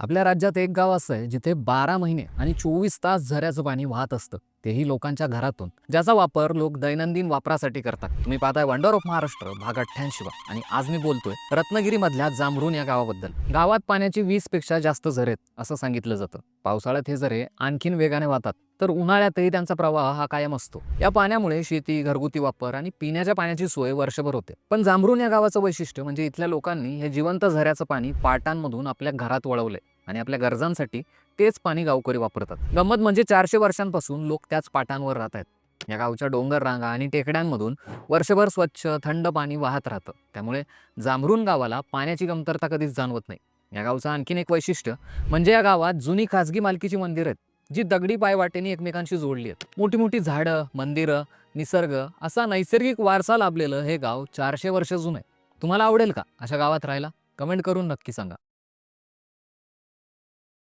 आपल्या राज्यात एक गाव असं आहे जिथे बारा महिने आणि चोवीस तास झऱ्याचं पाणी वाहत असतं. तेही लोकांच्या घरातून ज्याचा वापर लोक दैनंदिन वापरासाठी करतात. तुम्ही पाहताय वंडर ऑफ महाराष्ट्र भाग अठ्ठ्याऐंशी आणि आज मी बोलतोय रत्नागिरीमधल्या जांभरून या गावाबद्दल. गावात पाण्याची वीसपेक्षा जास्त झरे आहेत असं सांगितलं जातं. पावसाळ्यात हे झरे आणखीन वेगाने वाहतात तर उन्हाळ्यातही त्यांचा प्रवाह हा कायम असतो. या पाण्यामुळे शेती घरगुती वापर आणि पिण्याच्या पाण्याची सोय वर्षभर होते. पण जांभरून या गावाचं वैशिष्ट्य म्हणजे इथल्या लोकांनी हे जिवंत झऱ्याचं पाणी पाटांमधून आपल्या घरात वळवलंय. आणि आपल्या गरजांसाठी तेच पाणी गावकरी वापरतात. गंमत म्हणजे चारशे वर्षांपासून लोक त्याच पाटांवर राहत आहेत. या गावच्या डोंगर रांगा आणि टेकड्यांमधून वर्षभर स्वच्छ थंड पाणी वाहत राहतं. त्यामुळे जांभरून गावाला पाण्याची कमतरता कधीच जाणवत नाही. या गावचं आणखीन एक वैशिष्ट्य म्हणजे या गावात जुनी खाजगी मालकीची मंदिरं आहेत जी दगडी पायवाटेने एकमेकांशी जोडली आहेत. मोठी मोठी झाडं मंदिरं निसर्ग असा नैसर्गिक वारसा लाभलेलं हे गाव चारशे वर्ष जुनं आहे. तुम्हाला आवडेल का अशा गावात राहायला? कमेंट करून नक्की सांगा.